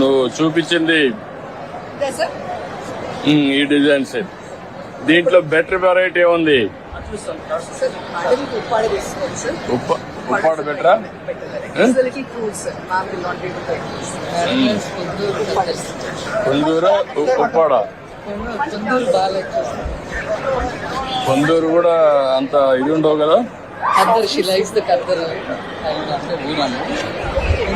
నువ్వు చూపించింది ఈ డిజైన్ డిజైన్స్. దీంట్లో బెటర్ వెరైటీ ఉంది? ఉప్పాడు బెటరా కొందూరు ఉప్పాడ. కొందూరు కూడా అంత ఇది ఉండవు కదా?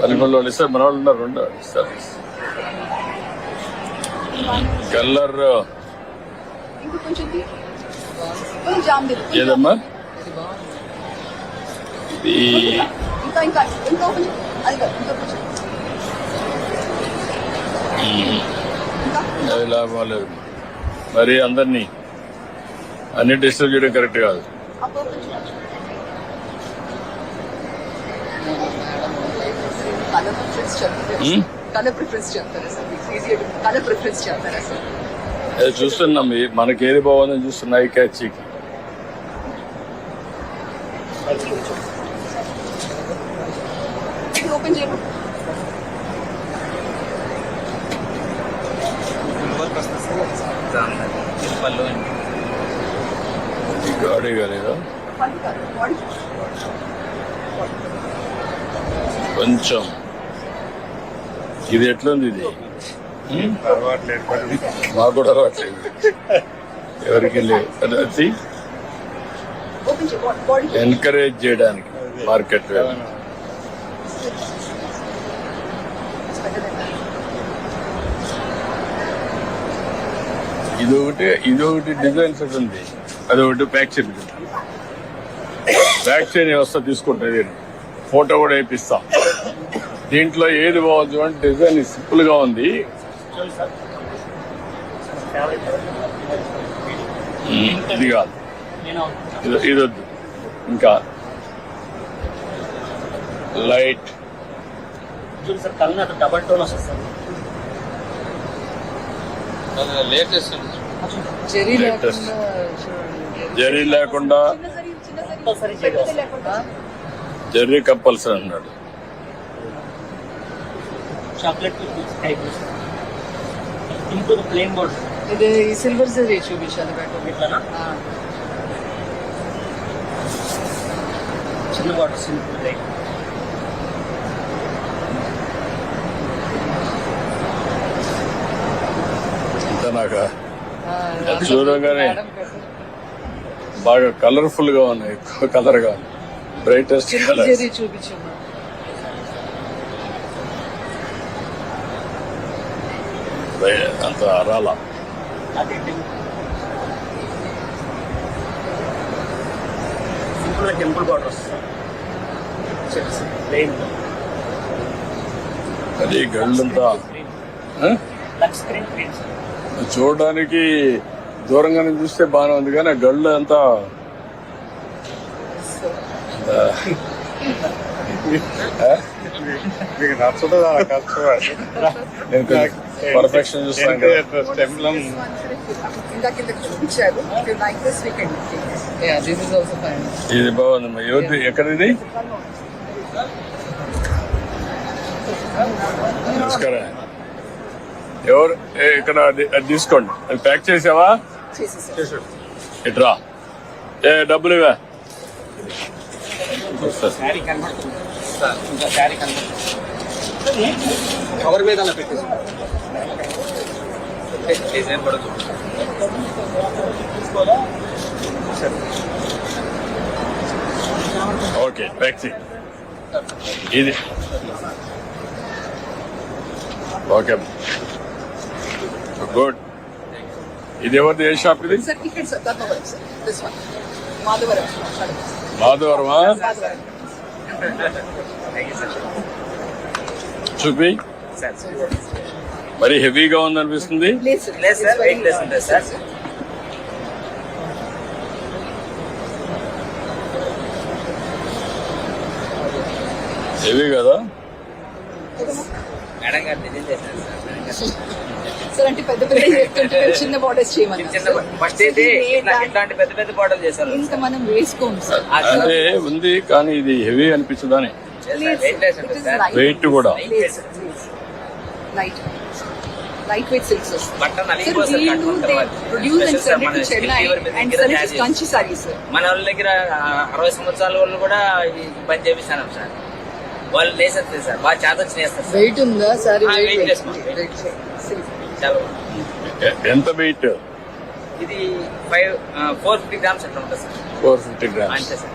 పల్లెపల్లి వాళ్ళు ఇస్తారు మన వాళ్ళు ఉన్నారు రెండు ఇస్తారు. కలర్. ఏదమ్మా? అది లాభం లేదు మరి అందరినీ అన్ని డిస్టర్బ్ చేయడం కరెక్ట్ కాదు ఆ purple చూడండి. కలర్ ప్రిఫరెన్స్ చెప్తారా Hmm? కలర్ ప్రిఫరెన్స్ చెప్తారా సార్ ఈజీ కలర్ ప్రిఫరెన్స్ చెప్తారా సార్ అది చూస్తున్నాం ఈ- మనకి ఏది బాగుందని చూస్తున్నాయి క్యాచ్ ఇది ఓపెన్ చేయము గాడి కాలేదా? కొంచెం. ఇది ఎట్లుంది ఇది? మాకు కూడా అలవాట్లేదు. ఎవరికి బాడీ ఎంకరేజ్ చేయడానికి మార్కెట్ ఇది ఒకటి ఇది ఒకటి డిజైన్ సెట్ ఉంది. అది ఒకటి ప్యాక్ చేయించు ప్యాక్ చేయని వ్యవస్థ తీసుకుంటుంది ఫోటో కూడా వేపిస్తాం. దీంట్లో ఏది బాగుంది అంటే డిజైన్ సింపుల్గా ఉంది. ఉమ్, ఇది కాదు. ఇది వద్దు. ఇంకా లైట్. చూడు సార్ కళ్ళు అక్కడ డబల్ టోన్ వస్తుంది సార్. లేటెస్ట్ జెరీ లేకుండా జరీ కంపల్సరీ అన్నాడు. చాక్లెట్ బ్లూ ఇంకో ప్లేన్ బోర్డ్ ఇది ఈ సిల్వర్ జరీ చూపించాలి బెటర్ ఇట్లానా? చిన్న బాటిల్ సింపుల్ నాకు చూడగానే బాగా కలర్ఫుల్గా ఉన్నాయి ఎక్కువ కలర్గా బ్రైటెస్ట్ సిల్వర్ కలర్ జరీ అంత అరాల. అది సింపుల్ టెంపుల్ ప్లేన్ అది గళ్ళంతా చూడడానికి దూరంగానే చూస్తే బాగానే ఉంది కానీ ఆ గళ్ళు అంతా? మీకు నచ్చదు. నేను పర్ఫెక్షన్ చూస్తాను కదా. స్టెమ్లం ఇందాక కింద చూపించారు. Like this weekend yeah this is also fine ఇది బాగుందమ్మా ఎవరిది? ఎక్కడిది? నమస్కారం. ఎవరు? ఏ, ఇక్కడ అది తీసుకోండి. అది ప్యాక్ చేసావా? ఇట్రా ఏ డబ్బులు ఇవా కవర్ మీద అలా పెట్టేసి డిజైన్ కూడా ఓకే ట్యాక్సీ ఇది. ఓకే. గుడ్. ఇది ఎవరిది? ఏ షాప్ ఇది? మాధవరమా? మాధవరం. చూపి. మరి హెవీగా ఉందనిపిస్తుంది. హెవీ కదా? మేడం గారు డిజైన్ చేశారు సార్ అంటే పెద్ద పెద్ద చిన్న బార్డర్స్ ఫస్ట్ అయితే ఇట్లాంటి పెద్ద పెద్ద బాటలు చేశారు. ఇంకా మనం వేసుకోము సార్. అంటే ఉంది కానీ ఇది హెవీ అనిపించదని వెయిట్ కూడా. లైట్ లైట్ వెయిట్ సిల్క్స్ వీళ్ళు. ప్రొడ్యూస్ అండ్ సెండ్ మన to Chennai and Kanchi sorry sir మన వాళ్ళ దగ్గర అరవై సంవత్సరాల వాళ్ళు కూడా ఈ పని చేపిస్తాను సార్. వాళ్ళు నేసేస్తారు సార్. బాగా చేతొచ్చి నేస్తారు సార్. వెయిట్ ఉందా? Sorry weight. చాలా ఎంత వెయిట్ ఇది ఫైవ్ ఫోర్ ఫిఫ్టీ గ్రామ్స్ అట్లా ఉంటుంది సార్. ఫోర్ ఫిఫ్టీ గ్రామ్స్ అంతే సార్.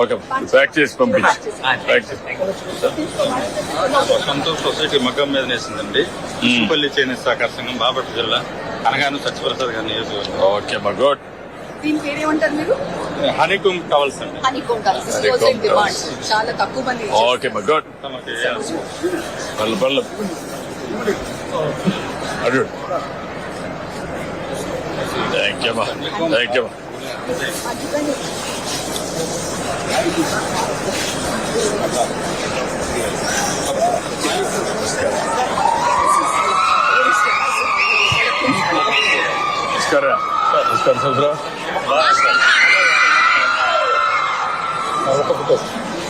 ఓకే ప్యాక్ చేసి పంపించి. సంతోష్ సొసైటీ మగ్గం మీద నేసిందండి. ఉప్పల్లి చేనేత సహకార సంఘం బాపట్ల జిల్లా అనగాను సత్యప్రసాద్ గారి నియోజకవర్గం. ఓకే మా గుడ్. దీని మీరు? టవల్స్ అండి. డిమాండ్ చాలా తక్కువ మంది ఓకే మా గుడ్. తమకి పళ్ళు పళ్ళు అడు థ్యాంక్ యూ థ్యాంక్ యూ అందుకని నమస్కారం నమస్కారం సోదరా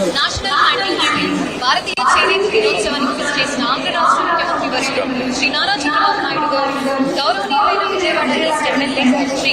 నేషనల్ హ్యాండింగ్ హ్యాండింగ్ భారతీయ చేనేత దినోత్సవానికి కృషి చేసిన ఆంధ్ర రాష్ట్ర ముఖ్యమంత్రి వర్యులు శ్రీ నారా చంద్రబాబు నాయుడు గారు గౌరవనీయులైన విజయవాడ ఈస్ట్ ఎమ్మెల్యే శ్రీ